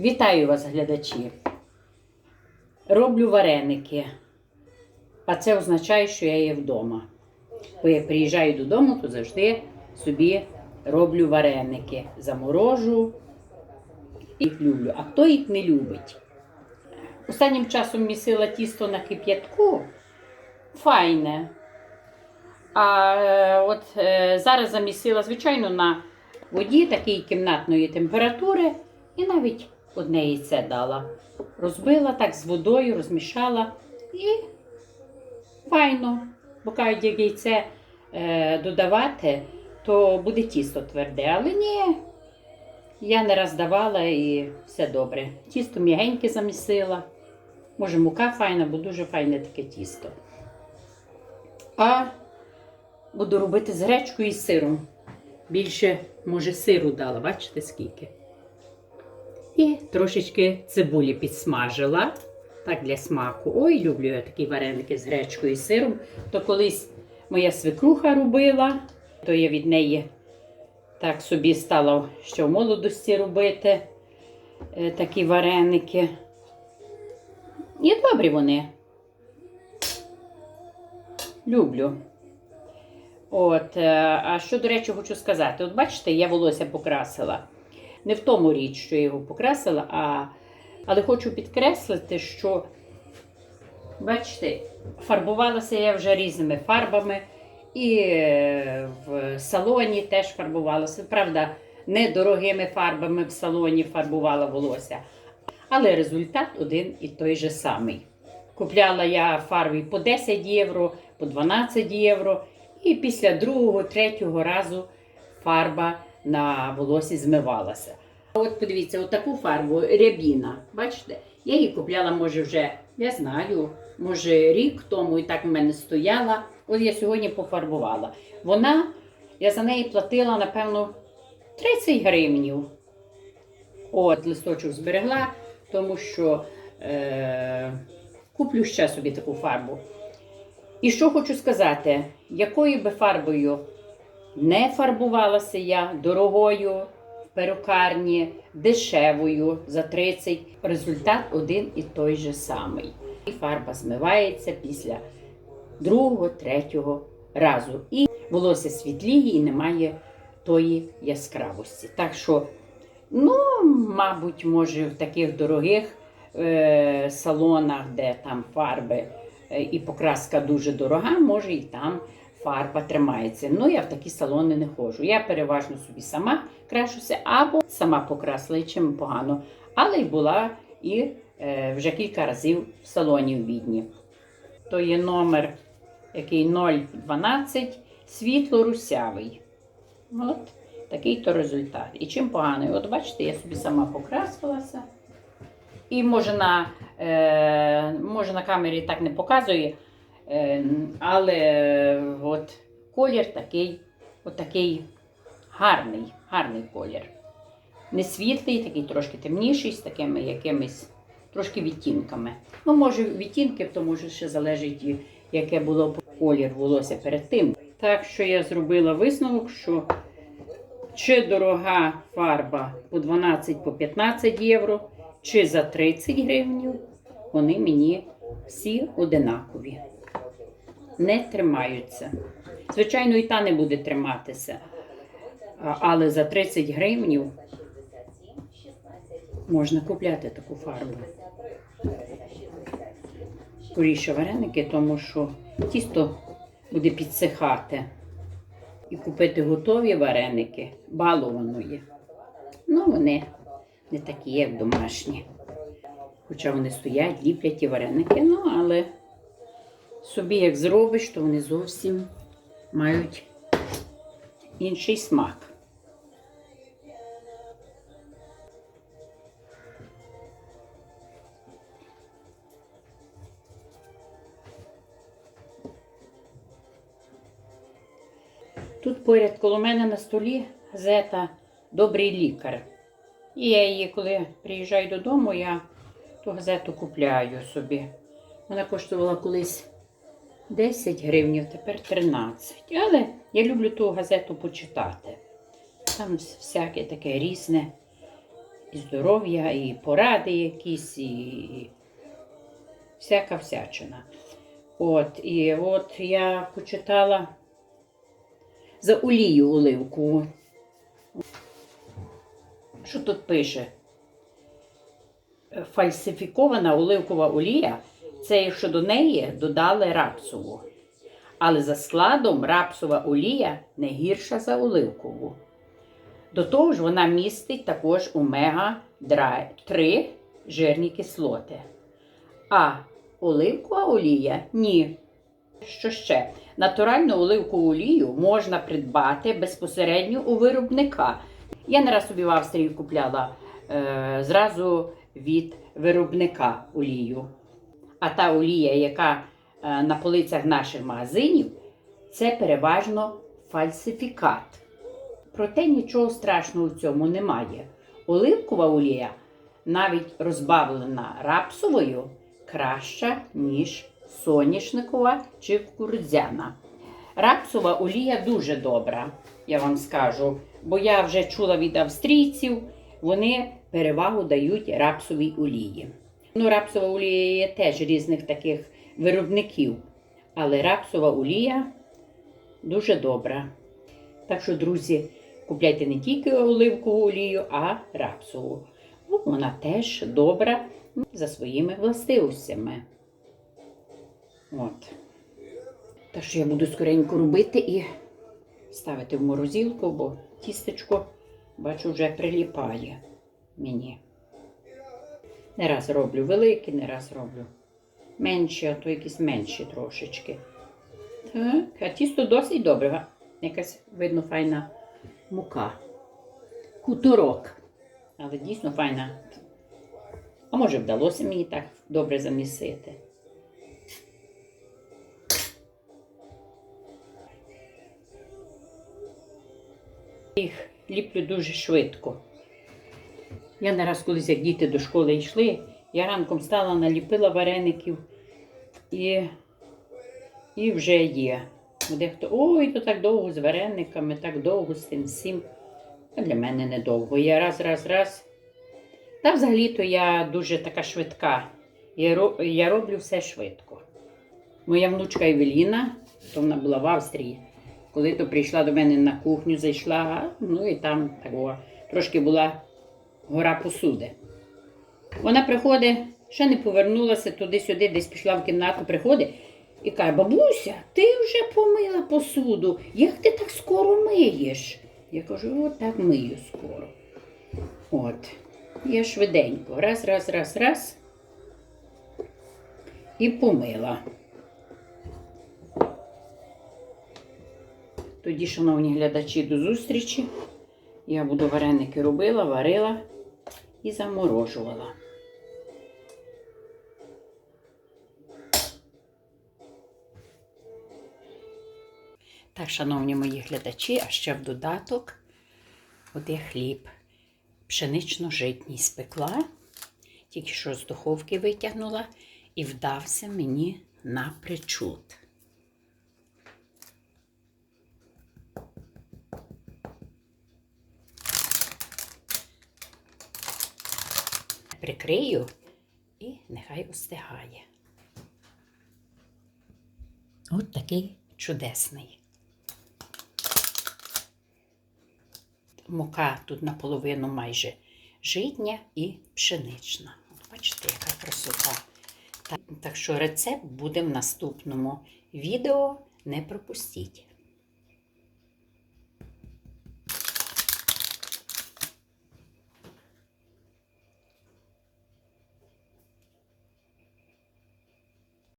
Вітаю вас, глядачі. Роблю вареники. А це означає, що я є вдома. Бо я приїжджаю додому, то завжди собі роблю вареники. Заморожу їх люблю. А хто їх не любить? Останнім часом місила тісто на кип'ятку. Файне. А е, от е, зараз замісила, звичайно, на воді такої кімнатної температури. І навіть одне яйце дала. Розбила так з водою, розмішала і файно. Бо кажуть, як яйце е, додавати, то буде тісто тверде. Але ні, я не раз давала і все добре. Тісто м'ягеньке замісила. Може, мука файна, бо дуже файне таке тісто. А буду робити з гречкою і сиром. Більше, може, сиру дала, бачите скільки? І трошечки цибулі підсмажила. Так для смаку. Ой, люблю я такі вареники з гречкою і сиром. То колись моя свекруха робила, то я від неї так собі стала ще в молодості робити е, такі вареники. І добрі вони. Люблю. От, е, а що, до речі, хочу сказати: от бачите, я волосся покрасила. Не в тому річ, що я його покрасила, а... але хочу підкреслити, що, бачите, фарбувалася я вже різними фарбами, і е, в салоні теж фарбувалася. Правда, недорогими фарбами в салоні фарбувала волосся. Але результат один і той же самий. Купляла я фарби по 10 євро, по 12 євро, і після другого, третього разу фарба на волосі змивалася. От подивіться, отаку фарбу рябіна. Бачите? Я її купляла, може, вже, я знаю, може рік тому і так в мене стояла. От я сьогодні пофарбувала. Вона, я за неї платила, напевно, 30 гривнів. От, листочок зберегла, тому що е, куплю ще собі таку фарбу. І що хочу сказати, якою би фарбою не фарбувалася я дорогою в перукарні, дешевою за 30. Результат один і той же самий. І фарба змивається після другого, третього разу. І волосся світліє і немає тої яскравості. Так що, ну, мабуть, може, в таких дорогих е- салонах, де там фарби е, і покраска дуже дорога, може і там фарба тримається. Ну, я в такі салони не ходжу. Я переважно собі сама крашуся або сама покрасила, чим погано. Але й була і е, вже кілька разів в салоні в Відні. То є номер, який 012, світло-русявий. От такий то результат. І чим поганий? От бачите, я собі сама покрасилася. І може на, е, може на камері так не показує. Е, Але е, от колір такий, от такий гарний, гарний колір. Не світлий, такий трошки темніший, з такими якимись трошки відтінками. Ну, може, відтінки, то може ще залежить, яке було колір волосся перед тим. Так що я зробила висновок, що чи дорога фарба по 12 по 15 євро, чи за 30 гривень, вони мені всі одинакові не тримаються. Звичайно, і та не буде триматися. Але за 30 гривень можна купляти таку фарбу. Скоріше вареники, тому що тісто буде підсихати. І купити готові вареники балованої. Ну, вони не такі, як домашні. Хоча вони стоять, ліплять ті вареники, ну але собі як зробиш, то вони зовсім мають інший смак. Тут поряд коло мене на столі газета Добрий лікар. І я її, коли приїжджаю додому, я ту газету купляю собі. Вона коштувала колись 10 гривень, тепер 13. Але я люблю ту газету почитати. Там всяке таке різне. і здоров'я, і поради якісь, і всяка всячина. От, і от я почитала за олію оливкову. Що тут пише? Фальсифікована оливкова олія це якщо до неї додали рапсову. Але за складом рапсова олія не гірша за оливкову. До того ж, вона містить також омега-3 жирні кислоти. А оливкова олія ні. Що ще? Натуральну оливкову олію можна придбати безпосередньо у виробника. Я не раз собі в Австрії купляла е, зразу від виробника олію. А та олія, яка е, на полицях наших магазинів, це переважно фальсифікат. Проте нічого страшного в цьому немає. Оливкова олія, навіть розбавлена рапсовою, краща, ніж соняшникова чи кукурудзяна. Рапсова олія дуже добра, я вам скажу, бо я вже чула від австрійців, вони перевагу дають рапсовій олії. Ну, рапсова олія є теж різних таких виробників, але рапсова олія дуже добра. Так що, друзі, купляйте не тільки оливкову олію, а рапсову. Ну, вона теж добра за своїми властивостями. От. Так що я буду скоренько робити і ставити в морозилку, бо тістечко, бачу, вже приліпає мені. Не раз роблю великі, не раз роблю менші, а то якісь менші трошечки. Так, а тісто досить добре. Якась, видно, файна мука. Хуторок. Але дійсно файна. А може вдалося мені так добре замісити. Їх ліплю дуже швидко. Я не раз колись, як діти до школи йшли, я ранком встала, наліпила вареників і, і вже є. Дехто, ой, то так довго з варениками, так довго з тим всім. А для мене недовго. Я раз, раз, раз. Та взагалі-то я дуже така швидка. Я, роблю все швидко. Моя внучка Евеліна, то вона була в Австрії, коли то прийшла до мене на кухню, зайшла, ну і там такого, трошки була гора посуди. Вона приходить, ще не повернулася туди-сюди, десь пішла в кімнату, приходить і каже: бабуся, ти вже помила посуду, як ти так скоро миєш? Я кажу, от так мию скоро. От. Я швиденько, раз, раз, раз, раз. І помила. Тоді, шановні глядачі, до зустрічі. Я буду вареники робила, варила і заморожувала. Так, шановні мої глядачі, а ще в додаток от я хліб пшенично-житній спекла, тільки що з духовки витягнула і вдався мені на причуд. Прикрию і нехай остигає. От такий чудесний. Мука тут наполовину майже житня і пшенична. Бачите, яка красота. Так що рецепт буде в наступному відео. Не пропустіть.